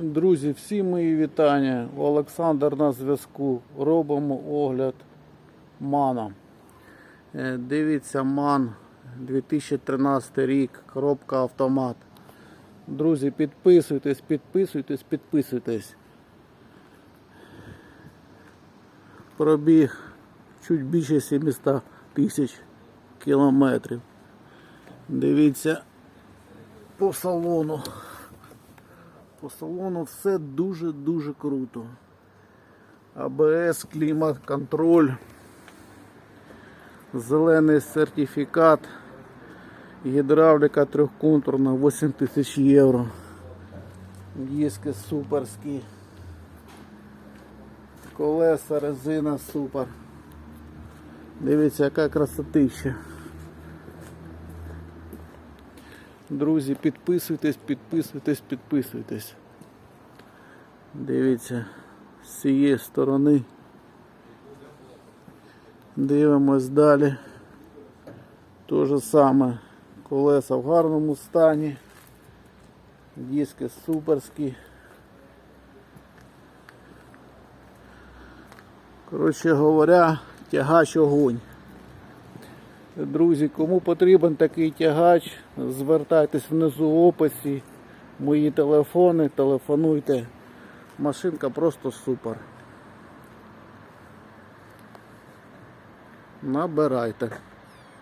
Друзі, всі мої вітання. Олександр на зв'язку. Робимо огляд мана. Е, Дивіться, ман 2013 рік, коробка автомат. Друзі, підписуйтесь, підписуйтесь, підписуйтесь. Пробіг чуть більше 700 тисяч кілометрів. Дивіться по салону. По салону все дуже-дуже круто. АБС, клімат, контроль, зелений сертифікат, гідравліка трьохконтурна 8 тисяч євро. Диски суперські. Колеса, резина супер. Дивіться, яка красотища. Друзі, підписуйтесь, підписуйтесь, підписуйтесь. Дивіться, з цієї сторони. Дивимось далі. Те же саме. Колеса в гарному стані. Диски суперські. Коротше говоря, тягач огонь. Друзі, кому потрібен такий тягач, звертайтесь внизу в описі. Мої телефони, телефонуйте. Машинка просто супер. Набирайте.